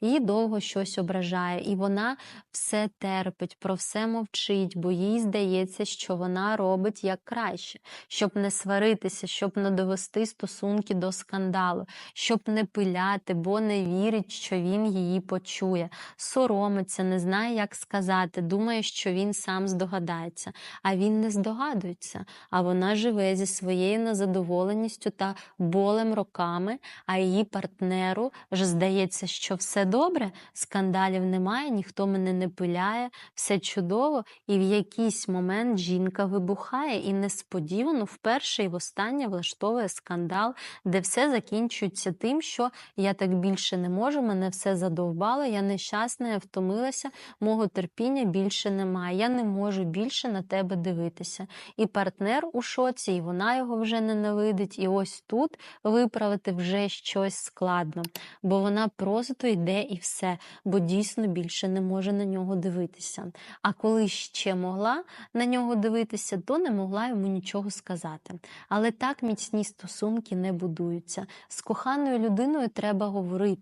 її довго щось ображає, і вона все терпить, про все мовчить, бо їй здається, що вона робить як краще, щоб не сваритися, щоб не довести стосунки до скандалу, щоб не пиляти, бо не вірить, що він її почує, соромиться, не знає, як сказати, думає, що він сам здогадається, а він не здогадується. А вона живе зі своєю незадоволеністю та болем роками, а її партнеру ж здається, що все добре, скандалів немає, ніхто мене не пиляє, все чудово, і в якийсь момент жінка вибухає і несподівано вперше і востаннє влаштовує скандал, де все закінчується тим, що я так більше не можу, мене все задовбало, я нещасна, я втомилася, мого терпіння більше немає. Я не можу більше на тебе дивитися. І партнер у шоці, і вона його вже ненавидить. І ось тут виправити вже щось складно, бо вона просто йде і все, бо дійсно більше не може на нього дивитися. А коли ще могла на нього дивитися, то не могла йому нічого сказати. Але так міцні стосунки не будуються. З коханою людиною треба говорити.